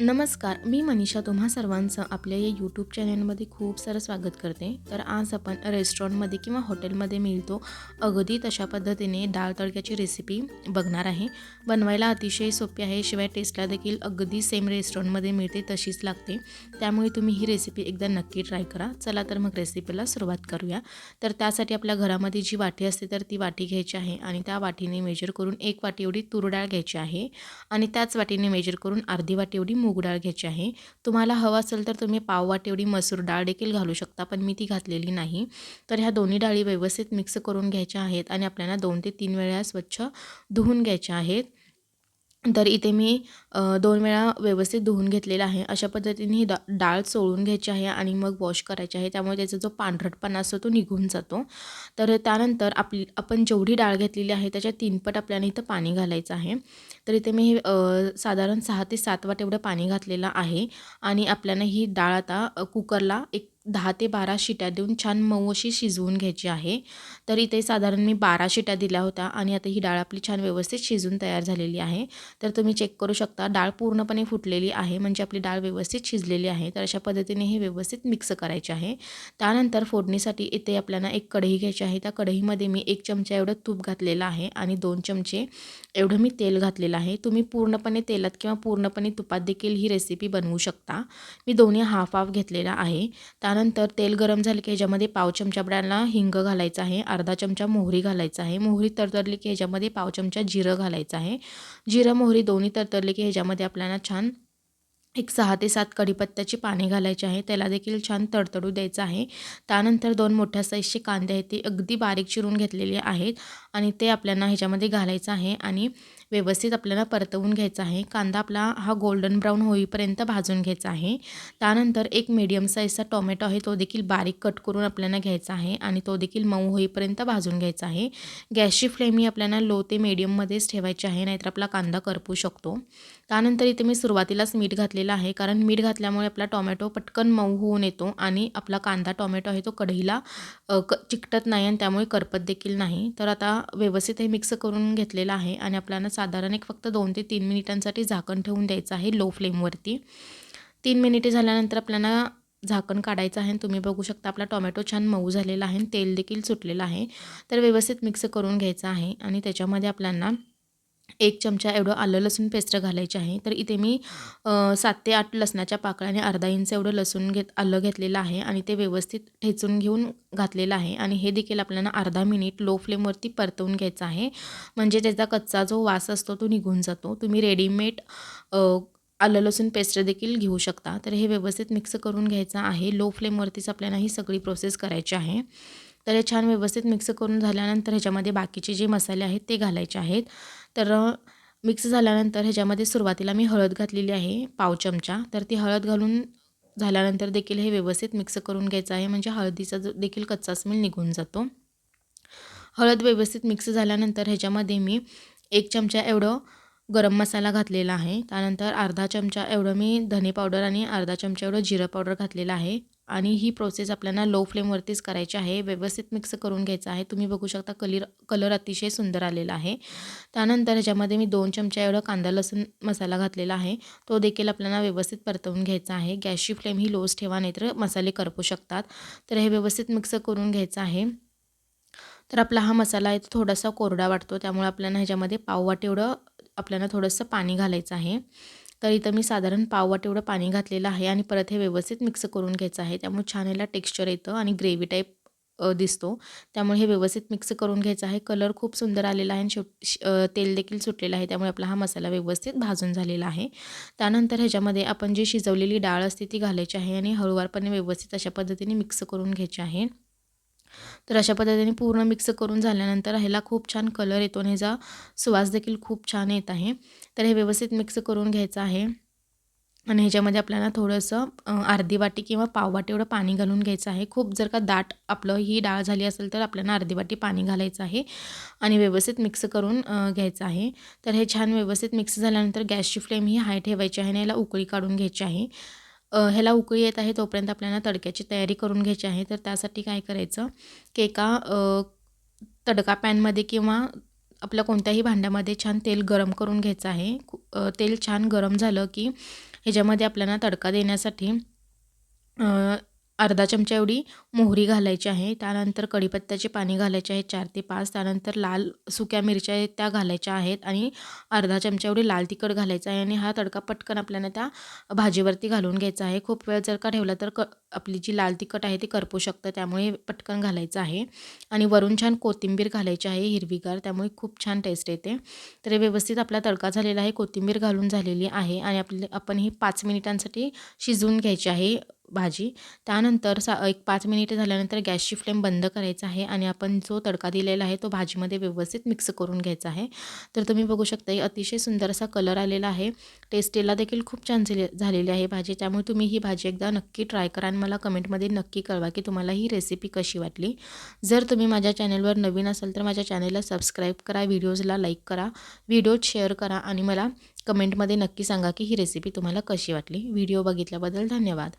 नमस्कार मी मनीषा तुम्हा सर्वांचं आपल्या या यूट्यूब चॅनलमध्ये खूप सारं स्वागत करते. तर आज आपण रेस्टॉरंटमध्ये किंवा हॉटेलमध्ये मिळतो अगदी तशा पद्धतीने डाळ तडक्याची रेसिपी बघणार आहे. बनवायला अतिशय सोपी आहे शिवाय टेस्टला देखील अगदी सेम रेस्टॉरंटमध्ये मिळते तशीच लागते. त्यामुळे तुम्ही ही रेसिपी एकदा नक्की ट्राय करा. चला तर मग रेसिपीला सुरुवात करूया. तर त्यासाठी आपल्या घरामध्ये जी वाटी असते तर ती वाटी घ्यायची आहे आणि त्या वाटीने मेजर करून एक वाटी एवढी तूर डाळ घ्यायची आहे आणि त्याच वाटीने मेजर करून अर्धी वाटी एवढी मूग डाळ घ्यायची आहे. तुम्हाला हवं असेल तर तुम्ही पाववाट एवढी मसूर डाळ देखील घालू शकता पण मी ती घातलेली नाही. तर ह्या दोन्ही डाळी व्यवस्थित मिक्स करून घ्यायच्या आहेत आणि आपल्याला दोन ते तीन वेळा स्वच्छ धुवून घ्यायच्या आहेत. तर इथे मी दोन वेळा व्यवस्थित धुवून घेतलेला आहे. अशा पद्धतीने ही डा डाळ चोळून घ्यायची आहे आणि मग वॉश करायची आहे. त्यामुळे त्याचा जो पांढरटपणा असतो तो निघून जातो. तर त्यानंतर आपली आपण जेवढी डाळ घेतलेली आहे त्याच्या तीनपट आपल्याला इथं पाणी घालायचं आहे. तर इथे मी साधारण सहा ते सात वाट एवढं पाणी घातलेलं आहे. आणि आपल्याला ही डाळ आता कुकरला एक दहा ते बारा शिट्या देऊन छान मऊ अशी शिजवून घ्यायची आहे. तर इथे साधारण मी बारा शिट्या दिल्या होत्या आणि आता ही डाळ आपली छान व्यवस्थित शिजून तयार झालेली आहे. तर तुम्ही चेक करू शकता डाळ पूर्णपणे फुटलेली आहे. म्हणजे आपली डाळ व्यवस्थित शिजलेली आहे. तर अशा पद्धतीने हे व्यवस्थित मिक्स करायचे आहे. त्यानंतर फोडणीसाठी इथे आपल्याला एक कढई घ्यायची आहे. त्या कढईमध्ये मी एक चमचा एवढं तूप घातलेलं आहे आणि दोन चमचे एवढं मी तेल घातलेलं आहे. तुम्ही पूर्णपणे तेलात किंवा पूर्णपणे तुपात देखील ही रेसिपी बनवू शकता. मी दोन्ही हाफ हाफ घेतलेला आहे. त्या त्यानंतर तेल गरम झाले की ह्याच्यामध्ये पाव चमचा आपल्याला हिंग घालायचं आहे अर्धा चमचा मोहरी घालायचा आहे. मोहरी तरतरली की ह्याच्यामध्ये पाव चमचा जिरं घालायचं आहे. जिरं मोहरी दोन्ही तरतरली की ह्याच्यामध्ये आपल्याला छान एक सहा ते सात कढीपत्त्याची पाने घालायची आहे. त्याला देखील छान तडतडू द्यायचं आहे. त्यानंतर दोन मोठ्या साईजचे कांदे आहेत ते अगदी बारीक चिरून घेतलेले आहेत आणि ते आपल्याला ह्याच्यामध्ये घालायचं आहे आणि व्यवस्थित आपल्याला परतवून घ्यायचा आहे. कांदा आपला हा गोल्डन ब्राऊन होईपर्यंत भाजून घ्यायचा आहे. त्यानंतर एक मीडियम साईजचा टोमॅटो आहे तो देखील बारीक कट करून आपल्याला घ्यायचा आहे आणि तो देखील मऊ होईपर्यंत भाजून घ्यायचा आहे. गॅसची फ्लेम ही आपल्याला लो ते मीडियममध्येच ठेवायची आहे नाहीतर आपला कांदा करपू शकतो. त्यानंतर इथे मी सुरुवातीलाच मीठ घातलेलं आहे कारण मीठ घातल्यामुळे आपला टोमॅटो पटकन मऊ होऊन येतो आणि आपला कांदा टोमॅटो आहे तो कढईला क चिकटत नाही आणि त्यामुळे करपत देखील नाही. तर आता व्यवस्थित हे मिक्स करून घेतलेलं आहे आणि आपल्याला साधारण एक फक्त दोन ते तीन मिनिटांसाठी झाकण ठेवून द्यायचं आहे लो फ्लेमवरती तीन मिनिटे झाल्यानंतर आपल्याला झाकण काढायचं आहे. तुम्ही बघू शकता आपला टोमॅटो छान मऊ झालेला आहे. तेल देखील सुटलेलं आहे. तर व्यवस्थित मिक्स करून घ्यायचं आहे. आणि त्याच्यामध्ये आपल्याला एक चमचा एवढं आलं लसूण पेस्ट घालायची आहे. तर इथे मी सात ते आठ लसणाच्या पाकळ्याने अर्धा इंच एवढं लसूण घेत आलं घेतलेलं आहे आणि ते व्यवस्थित ठेचून घेऊन घातलेलं आहे. आणि हे देखील आपल्याला अर्धा मिनिट लो फ्लेमवरती परतवून घ्यायचं आहे. म्हणजे त्याचा कच्चा जो वास असतो तो निघून जातो. तुम्ही रेडीमेड आलं लसूण पेस्ट देखील घेऊ शकता. तर हे व्यवस्थित मिक्स करून घ्यायचं आहे. लो फ्लेमवरतीच आपल्याला ही सगळी प्रोसेस करायची आहे. तर हे छान व्यवस्थित मिक्स करून झाल्यानंतर ह्याच्यामध्ये बाकीचे जे मसाले आहेत ते घालायचे आहेत. तर मिक्स झाल्यानंतर ह्याच्यामध्ये सुरुवातीला मी हळद घातलेली आहे पाव चमचा. तर ती हळद घालून झाल्यानंतर देखील हे व्यवस्थित मिक्स करून घ्यायचं आहे. म्हणजे हळदीचा जो देखील कच्चा स्मेल निघून जातो. हळद व्यवस्थित मिक्स झाल्यानंतर ह्याच्यामध्ये मी एक चमचा एवढं गरम मसाला घातलेला आहे. त्यानंतर अर्धा चमचा एवढं मी धने पावडर आणि अर्धा चमचा एवढं जिरं पावडर घातलेलं आहे. आणि ही प्रोसेस आपल्याला लो फ्लेमवरतीच करायची आहे. व्यवस्थित मिक्स करून घ्यायचं आहे. तुम्ही बघू शकता कलर कलर अतिशय सुंदर आलेला आहे. त्यानंतर ह्याच्यामध्ये मी दोन चमचा एवढा कांदा लसूण मसाला घातलेला आहे. तो देखील आपल्याला व्यवस्थित परतवून घ्यायचा आहे. गॅसची फ्लेम ही लोच ठेवा नाहीतर मसाले करपू शकतात. तर हे व्यवस्थित मिक्स करून घ्यायचं आहे. तर आपला हा मसाला आहे तो थोडासा कोरडा वाटतो. त्यामुळे आपल्याला ह्याच्यामध्ये पाववाट एवढं आपल्याला थोडंसं पाणी घालायचं आहे. तर इथं मी साधारण पाववाट एवढं पाणी घातलेलं आहे आणि परत हे व्यवस्थित मिक्स करून घ्यायचं आहे. त्यामुळे छान याला टेक्स्चर येतं आणि ग्रेव्ही टाईप दिसतो. त्यामुळे हे व्यवस्थित मिक्स करून घ्यायचं आहे. कलर खूप सुंदर आलेला आहे आणि शेव तेल देखील सुटलेलं आहे. त्यामुळे आपला हा मसाला व्यवस्थित भाजून झालेला आहे. त्यानंतर ह्याच्यामध्ये आपण जी शिजवलेली डाळ असते ती घालायची आहे आणि हळूवारपणे व्यवस्थित अशा पद्धतीने मिक्स करून घ्यायची आहे. तर अशा पद्धतीने पूर्ण मिक्स करून झाल्यानंतर ह्याला खूप छान कलर येतो आणि ह्याचा सुवास देखील खूप छान येत आहे. तर हे व्यवस्थित मिक्स करून घ्यायचं आहे. आणि ह्याच्यामध्ये आपल्याला थोडंसं अर्धी वाटी किंवा पाव वाटी एवढं पाणी घालून घ्यायचं आहे. खूप जर का दाट आपलं ही डाळ झाली असेल तर आपल्याला अर्धी वाटी पाणी घालायचं आहे आणि व्यवस्थित मिक्स करून घ्यायचं आहे. तर हे छान व्यवस्थित मिक्स झाल्यानंतर गॅसची फ्लेम ही हाय ठेवायची आहे आणि याला उकळी काढून घ्यायची आहे. ह्याला उकळी येत आहे तोपर्यंत आपल्याला तडक्याची तयारी करून घ्यायची आहे. तर त्यासाठी काय करायचं की एका तडका पॅनमध्ये किंवा आपल्या कोणत्याही भांड्यामध्ये छान तेल गरम करून घ्यायचं आहे. तेल छान गरम झालं की ह्याच्यामध्ये आपल्याला तडका देण्यासाठी अर्धा चमचा एवढी मोहरी घालायची आहे. त्यानंतर कढीपत्त्याचे पाणी घालायचे आहे चार ते पाच. त्यानंतर लाल सुक्या मिरच्या आहेत त्या घालायच्या आहेत आणि अर्धा चमचा एवढी लाल तिखट घालायचं आहे आणि हा तडका पटकन आपल्याला त्या भाजीवरती घालून घ्यायचा आहे. खूप वेळ जर का ठेवला तर क आपली जी लाल तिखट आहे ती करपू शकतं. त्यामुळे पटकन घालायचं आहे. आणि वरून छान कोथिंबीर घालायची आहे हिरवीगार. त्यामुळे खूप छान टेस्ट येते. तर व्यवस्थित आपला तडका झालेला आहे. कोथिंबीर घालून झालेली आहे आणि आपले आपण ही पाच मिनिटांसाठी शिजवून घ्यायची आहे. भाजी. त्यानंतर सा एक पाच मिनिटे झाल्यानंतर गॅसची फ्लेम बंद करायचा आहे आणि आपण जो तडका दिलेला आहे तो भाजीमध्ये व्यवस्थित मिक्स करून घ्यायचा आहे. तर तुम्ही बघू शकता अतिशय सुंदर असा कलर आलेला आहे. टेस्टीला देखील खूप छान झाले झालेली आहे भाजी. त्यामुळे तुम्ही ही भाजी एकदा नक्की ट्राय करा आणि मला कमेंटमध्ये नक्की कळवा की तुम्हाला ही रेसिपी कशी वाटली. जर तुम्ही माझ्या चॅनलवर नवीन असाल तर माझ्या चॅनलला सबस्क्राईब करा व्हिडिओजला लाईक करा व्हिडिओ शेअर करा आणि मला कमेंटमध्ये नक्की सांगा की ही रेसिपी तुम्हाला कशी वाटली? व्हिडिओ बघितल्याबद्दल धन्यवाद.